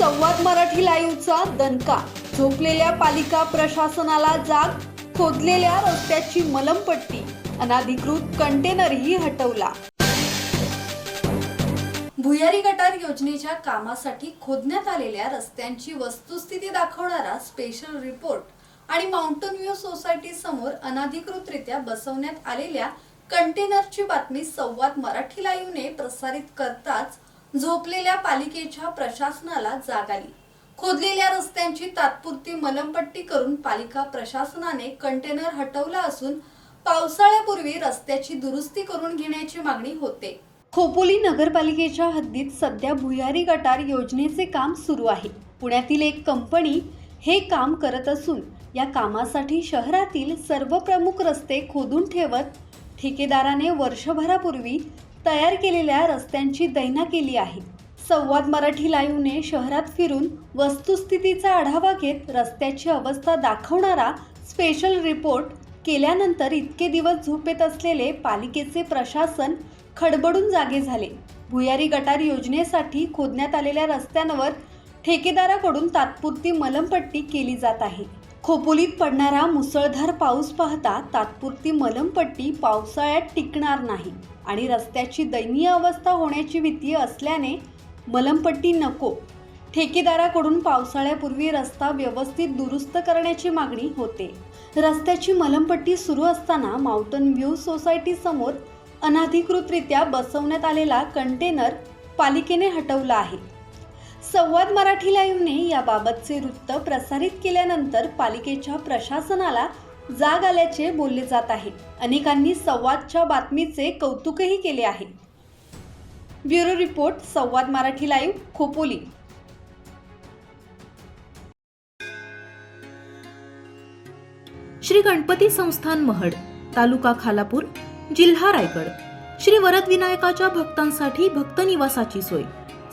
संवाद मराठी लाईव्हचा दणका. झोपलेल्या पालिका प्रशासनाला जाग खोदलेल्या रस्त्याची मलमपट्टी. अनाधिकृत कंटेनरही हटवला. भुयारी गटार योजनेच्या कामासाठी खोदण्यात आलेल्या रस्त्यांची वस्तुस्थिती दाखवणारा स्पेशल रिपोर्ट आणि माउंटन व्ह्यू सोसायटी समोर अनाधिकृतरित्या बसवण्यात आलेल्या कंटेनरची बातमी संवाद मराठी लाईव्हने प्रसारित करताच झोपलेल्या पालिकेच्या प्रशासनाला जाग आली. खोदलेल्या रस्त्यांची तात्पुरती मलमपट्टी करून पालिका प्रशासनाने कंटेनर हटवला असून पावसाळ्यापूर्वी रस्त्याची दुरुस्ती करून घेण्याची मागणी होते. खोपोली नगरपालिकेच्या हद्दीत सध्या भुयारी गटार योजनेचे काम सुरू आहे. पुण्यातील एक कंपनी हे काम करत असून या कामासाठी शहरातील सर्व प्रमुख रस्ते खोदून ठेवत ठेकेदाराने वर्षभरापूर्वी तयार केलेल्या रस्त्यांची दैना केली आहे. संवाद मराठी लाईव्हने शहरात फिरून वस्तुस्थितीचा आढावा घेत रस्त्याची अवस्था दाखवणारा स्पेशल रिपोर्ट केल्यानंतर इतके दिवस झोपेत असलेले पालिकेचे प्रशासन खडबडून जागे झाले. भुयारी गटार योजनेसाठी खोदण्यात आलेल्या रस्त्यांवर ठेकेदाराकडून तात्पुरती मलमपट्टी केली जात आहे. खोपोलीत पडणारा मुसळधार पाऊस पाहता तात्पुरती मलमपट्टी पावसाळ्यात टिकणार नाही आणि रस्त्याची दयनीय अवस्था होण्याची भीती असल्याने मलमपट्टी नको. ठेकेदाराकडून पावसाळ्यापूर्वी रस्ता व्यवस्थित दुरुस्त करण्याची मागणी होते. रस्त्याची मलमपट्टी सुरू असताना माउंटन व्ह्यू सोसायटीसमोर अनाधिकृतरित्या बसवण्यात आलेला कंटेनर पालिकेने हटवला आहे. संवाद मराठी लाईव्हने याबाबतचे वृत्त प्रसारित केल्यानंतर पालिकेच्या प्रशासनाला जाग आल्याचे बोलले जात आहे. अनेकांनी संवादच्या बातमीचे कौतुकही केले आहे. Bureau report Samvad Marathi live Khopoli. Shri Ganpati Sansthan Mahad taluka Khalapur जिल्हा रायगड. श्री वरद विनायकाच्या भक्तांसाठी भक्त निवासाची सोय.